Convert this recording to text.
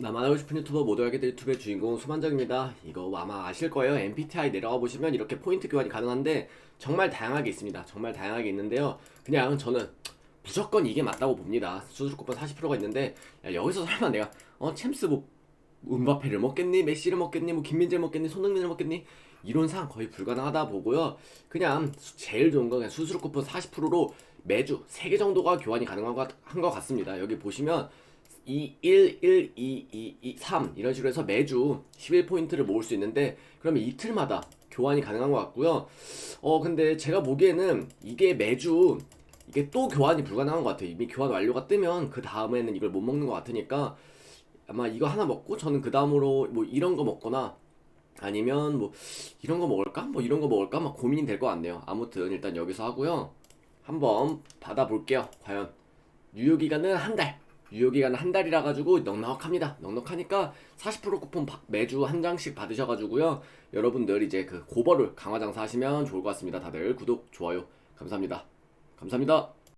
나만 하고 싶은 유튜버 모두 알게 될 유튜브의 주인공 수만정입니다. 이거 아마 아실 거예요. MBTI 내려가 보시면 이렇게 포인트 교환이 가능한데 정말 다양하게 있습니다. 정말 다양하게 있는데요. 그냥 저는 무조건 이게 맞다고 봅니다. 수술 쿠폰 40%가 있는데 야, 여기서 설마 내가 어 챔스 뭐 음바페를 먹겠니? 메시를 먹겠니? 뭐 김민재를 먹겠니? 손흥민을 먹겠니? 이론 상 거의 불가능하다 보고요. 그냥 수- 제일 좋은 건 그냥 수수료 쿠폰 40%로 매주 3개 정도가 교환이 가능한 것 같습니다. 여기 보시면 2, 1, 1, 2, 2, 2, 3 이런 식으로 해서 매주 11포인트를 모을 수 있는데 그러면 이틀마다 교환이 가능한 것 같고요. 어 근데 제가 보기에는 이게 매주 이게 또 교환이 불가능한 것 같아요. 이미 교환 완료가 뜨면 그 다음에는 이걸 못 먹는 것 같으니까 아마 이거 하나 먹고 저는 그 다음으로 뭐 이런 거 먹거나 아니면 뭐 이런 거 먹을까? 뭐 이런 거 먹을까? 막 고민이 될 것 같네요. 아무튼 일단 여기서 하고요. 한번 받아볼게요. 과연 유효 기간은 한 달. 유효 기간은 한 달이라 가지고 넉넉합니다. 넉넉하니까 40% 쿠폰 바- 매주 한 장씩 받으셔가지고요. 여러분들 이제 그 고버를 강화 장사 하시면 좋을 것 같습니다. 다들 구독, 좋아요 감사합니다. 감사합니다.